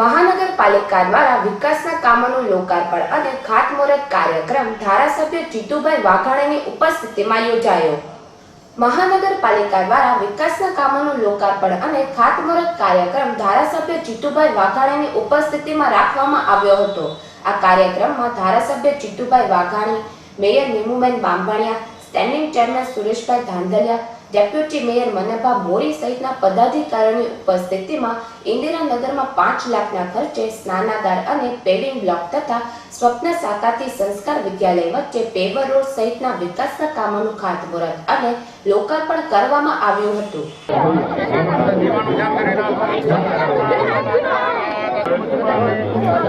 મહાનગરપાલિકા દ્વારા વિકાસના કામોનું લોકાર્પણ અને ખાતમુહૂર્ત કાર્યક્રમ ધારાસભ્ય જીતુભાઈ વાઘાણીની ઉપસ્થિતિમાં યોજાયો. મહાનગરપાલિકા દ્વારા વિકાસના કામોનું લોકાર્પણ અને ખાતમુહૂર્ત કાર્યક્રમ ધારાસભ્ય જીતુભાઈ વાઘાણીની ઉપસ્થિતિમાં રાખવામાં આવ્યો હતો. આ કાર્યક્રમમાં ધારાસભ્ય Jitubhai Vaghani, mayor Nimuben Bambhaniya, standing chairman Sureshbhai Dhandhaliya deputy mayor Manbha Mori સહિતના પદાધિકારીઓની ઉપસ્થિતિમાં ઇન્દિરાનગરમાં પાંચ લાખના ખર્ચે સ્નાનાગાર અને પેવિંગ બ્લોક તથા સ્વપ્ન સાકાતી સંસ્કાર વિદ્યાલય વચ્ચે પેવર રોડ સહિતના વિકાસના કામોનું ખાતમુહૂર્ત અને લોકાર્પણ કરવામાં આવ્યું હતું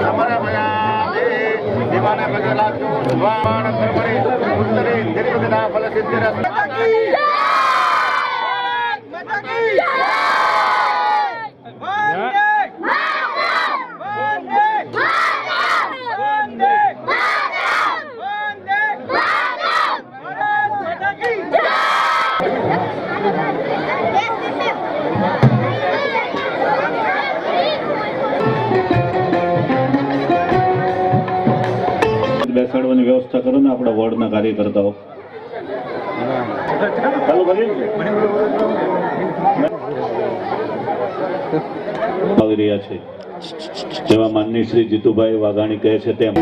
અમારા બેસાડવાની વ્યવસ્થા કરો ને આપણા વોર્ડના કાર્યકર્તાઓ ચાલુ કરીએ ને? આવી રહ્યા છે. જેવા માનની શ્રી જીતુભાઈ વાઘાણી કહે છે તેમ.